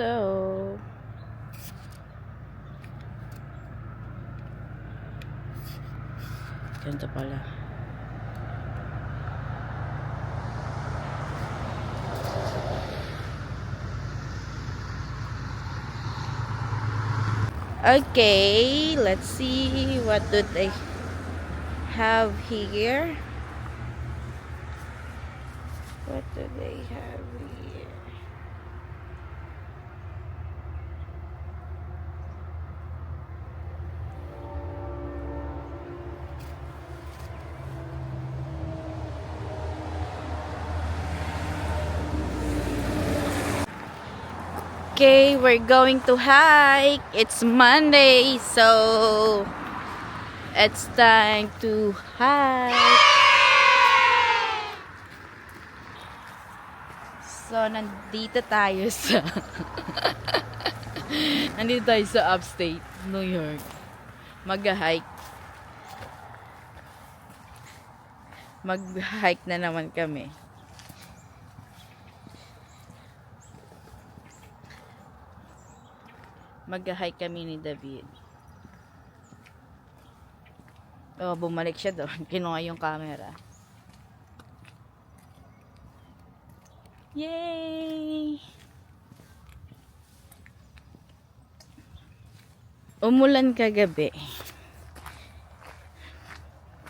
So, ganito pala. Okay, let's see what do they have here. What do they have Okay, we're going to hike. It's Monday, so it's time to hike. So, nandito tayo sa Nandito tayo sa upstate, New York. Mag-hike. Mag-hike na naman kami. Mag-hike kami ni David. Oh, bumalik siya doon. Kinuha yung camera. Yay! Umulan kagabi.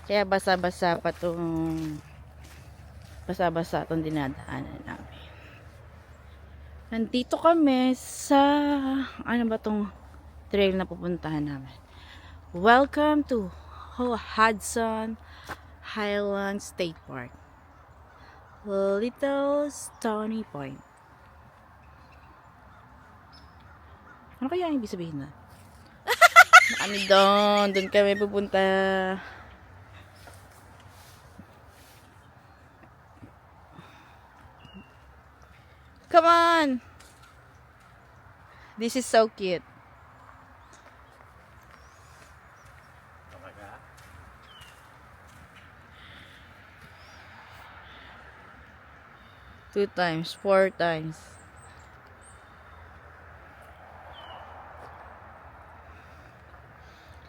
Kaya basa-basa pa tong basa-basa tong dinadaanan namin. Nandito kami sa ano ba tong trail na pupuntahan namin. Welcome to Hudson Highland State Park. Little Stony Point. Ano kaya ang ibig sabihin na? ano doon? Doon kami pupunta. Come on! This is so cute. Two times, four times.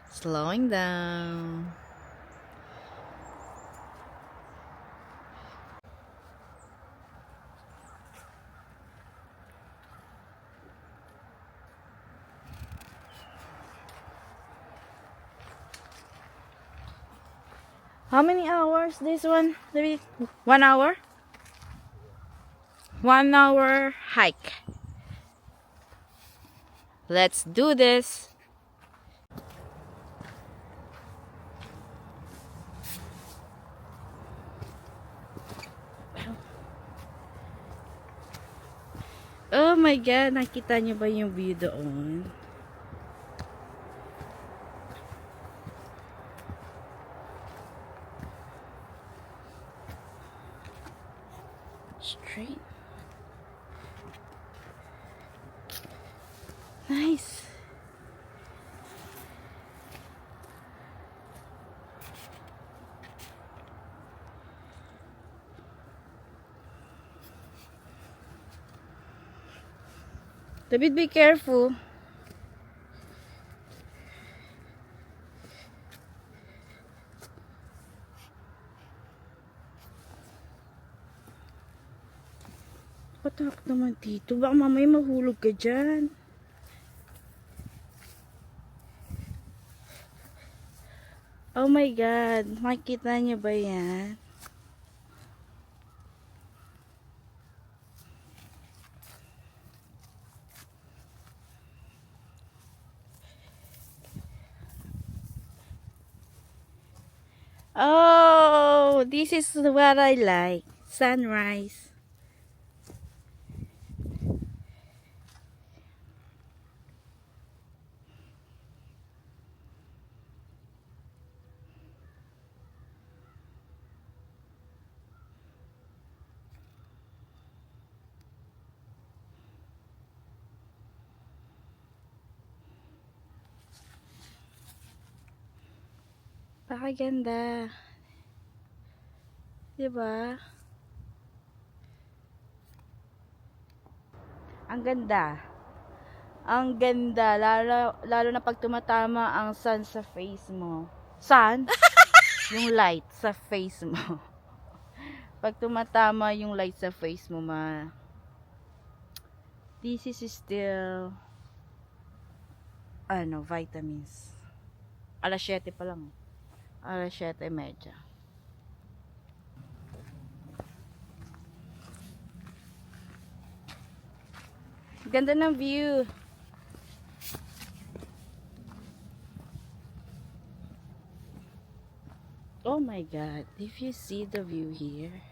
Slowing down. How many hours this one? Maybe one hour? One hour hike. Let's do this. Oh my god, nakita niyo ba yung view doon? David, be careful. Patak naman dito. Baka mamaya mahulog ka dyan. Oh my God. Makikita niyo ba yan? Oh, this is what I like. Sunrise. Pakaganda. Diba? Ang ganda. Ang ganda. Lalo, lalo na pag tumatama ang sun sa face mo. Sun? yung light sa face mo. pag tumatama yung light sa face mo, ma. This is still ano, vitamins. Alas 7 pa lang. Alas 7 medya. Ganda ng view. Oh my god, if you see the view here.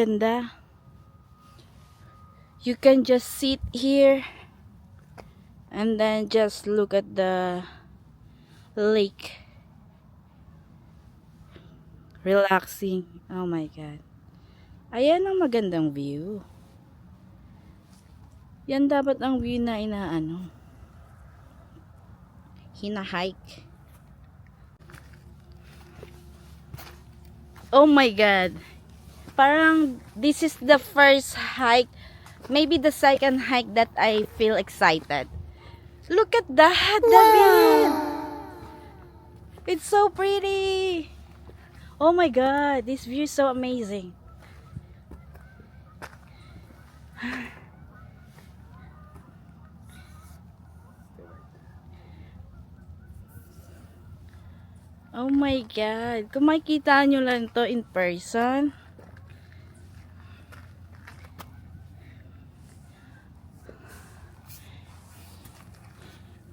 Ganda. You can just sit here and then just look at the lake. Relaxing. Oh my god. Ayan ang magandang view. Yan dapat ang view na inaano. Hina-hike. Oh my god. Parang this is the first hike, maybe the second hike that I feel excited. Look at that, David! It's so pretty! Oh my god, this view is so amazing. Oh my god, kung makikita nyo lang to in person,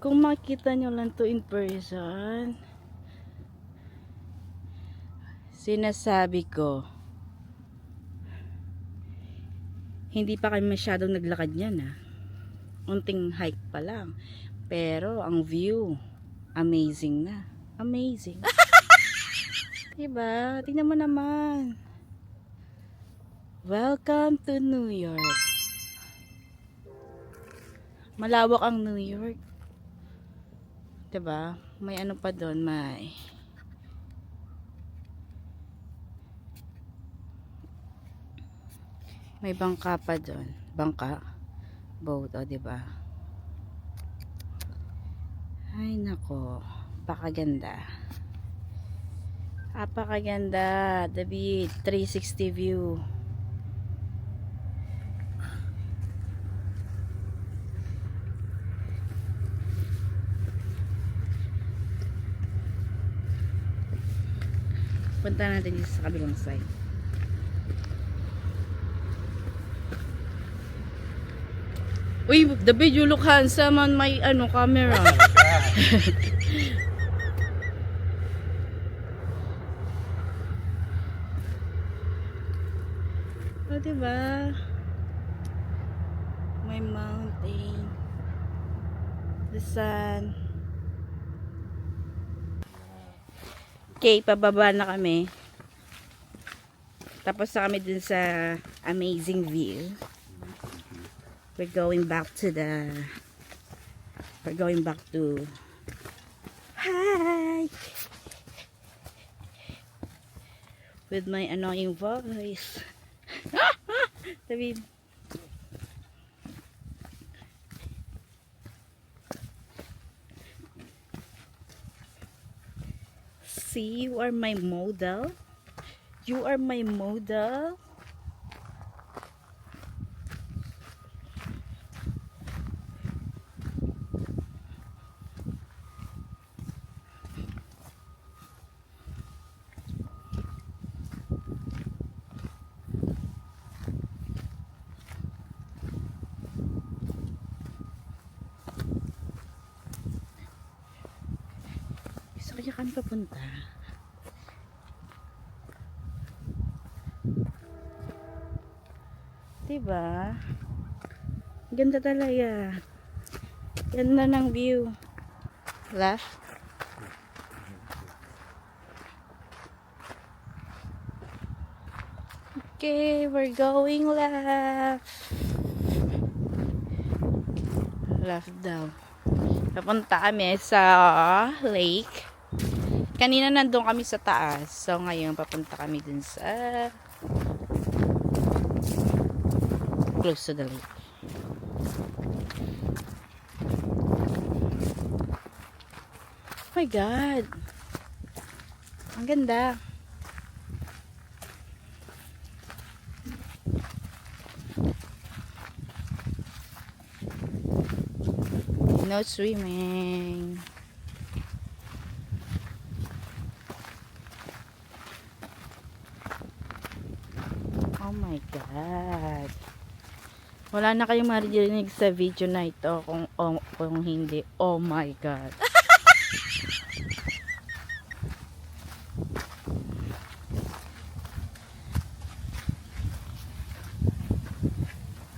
kung makita nyo lang to in person, sinasabi ko, hindi pa kami masyadong naglakad yan ah. Unting hike pa lang. Pero ang view, amazing na. Amazing. diba? Tingnan mo naman. Welcome to New York. Malawak ang New York. 'Di ba? May ano pa doon, may May bangka pa doon. Bangka. Boat, o 'di ba? Ay nako, pakaganda. Apakaganda, David, 360 view. Punta natin dito sa kabilang side. Uy, David, you look handsome on my ano camera. O, oh, diba? May mountain. The sun. Okay, pababa na kami. Tapos na kami dun sa amazing view. We're going back to the we're going back to hike with my annoying voice. David. See, you are my model. You are my model. Kaya kami papunta. Diba? Ganda talaga. Ganda ng view. Left. Okay, we're going left. Left daw. Papunta kami sa lake. Kanina nandun kami sa taas. So, ngayon papunta kami dun sa close to the lake. Oh my God! Ang ganda. No swimming. Oh God. Wala na kayong maririnig sa video na ito kung, oh, kung hindi. Oh my God.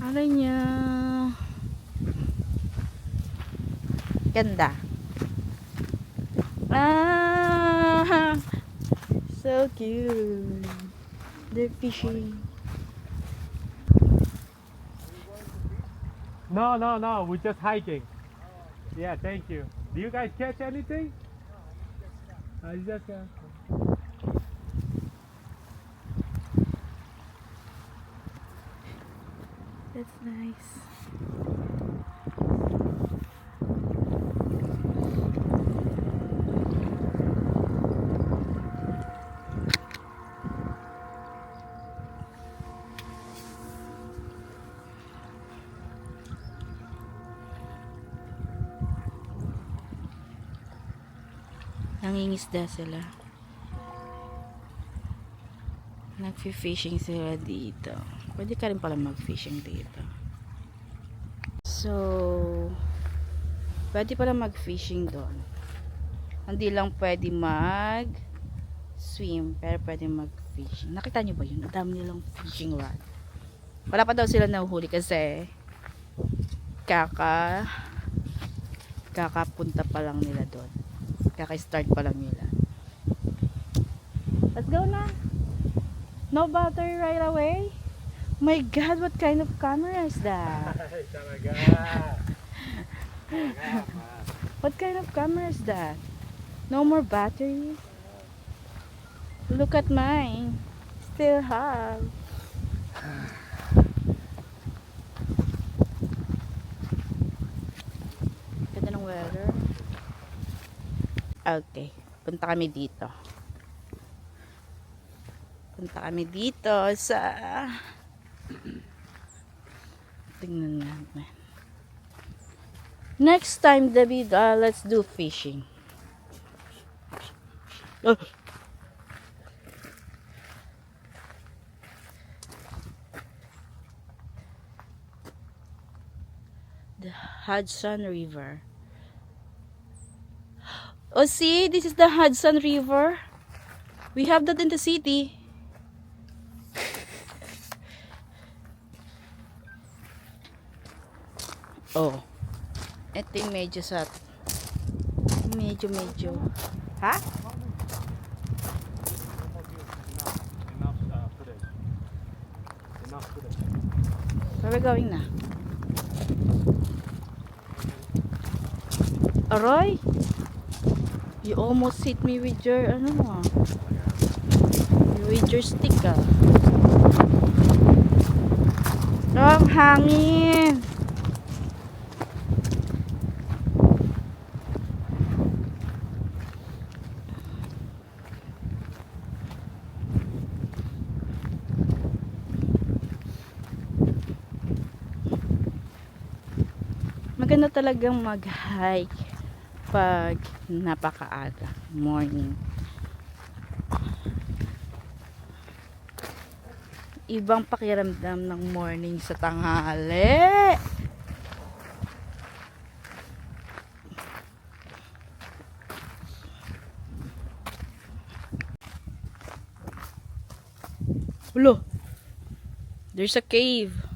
Ano niya? Ganda. Ah! So cute. They're fishing. No, no, no. We're just hiking. Yeah, thank you. Do you guys catch anything? Uh, you just uh, That's nice. Nangingisda sila. Nagfi-fishing sila dito. Pwede ka rin pala mag-fishing dito. So, pwede pala mag-fishing doon. Hindi lang pwede mag-swim, pero pwede mag-fishing. Nakita nyo ba yun? Ang dami nilang fishing rod. Wala pa daw sila nahuhuli kasi kaka kakapunta pa lang nila doon. Kaka-start pa lang nila. Let's go na! No battery right away? My God, what kind of camera is that? What kind of camera is that? No more battery? Look at mine. Still have. Ganda ng weather. Okay. Punta kami dito. Punta kami dito sa... Tingnan natin. Next time, David, uh, let's do fishing. Oh. The Hudson River. Oh, see, this is the Hudson River. We have that in the city. Oh. Ito yung medyo sa... Medyo, medyo... Ha? Where we going na? Aroy! You almost hit me with your, ano ah. With your stick ah. Ang hangin! maganda talagang mag-hike pag napakaaga. Morning. Ibang pakiramdam ng morning sa tanghali. Ulo, there's a cave.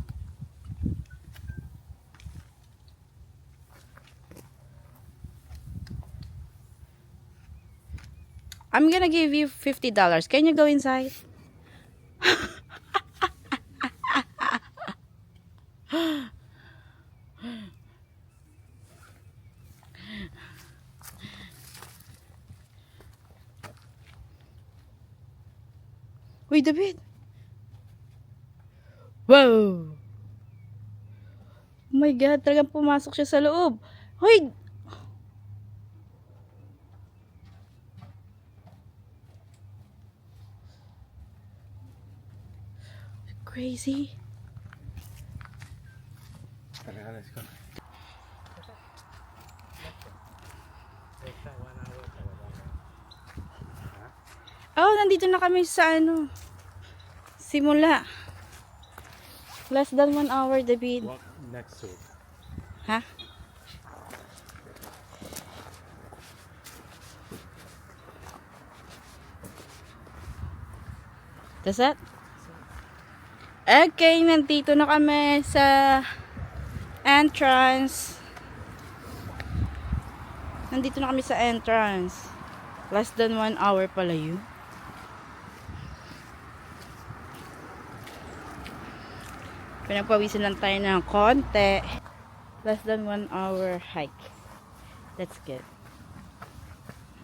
I'm gonna give you $50. Can you go inside? Wait a bit. Wow! Oh my God, talagang pumasok siya sa loob. Hoy, Crazy. Oh, nandito na kami sa ano. Simula. Less than one hour, David. Walk next to it. Ha? That's it? Okay, nandito na kami sa entrance. Nandito na kami sa entrance. Less than one hour pala yun. Pinagpawisan lang tayo ng konti. Less than one hour hike. That's good.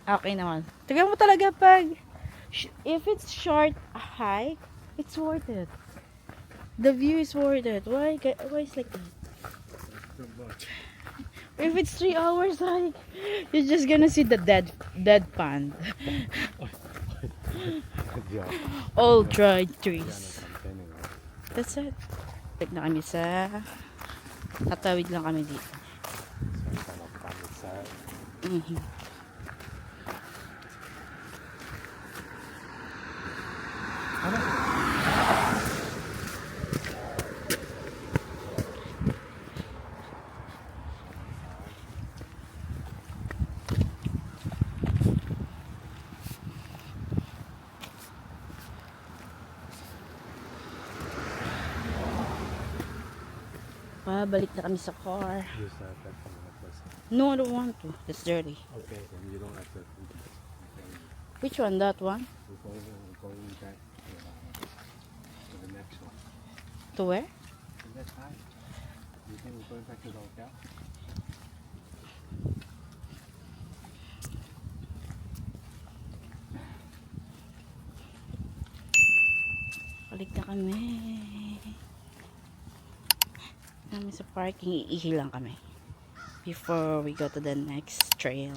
Okay naman. Tignan mo talaga pag if it's short hike, it's worth it. The view is worth it. Why? Why is like that? If it's three hours hike, you're just gonna see the dead dead pond. All dried trees. That's it. Balik na kami sa tatawid lang kami dito. Kind of on. Pabalik na kami sa car. Use that, the place. No, I don't want to. It's dirty. Okay, then you don't have to. Which one? That one? We're going, we're going back to, uh, to the next one. To where? Is that high? You think we're going back to the hotel? Balik na kami. Kami sa parking, iihi lang kami. Before we go to the next trail.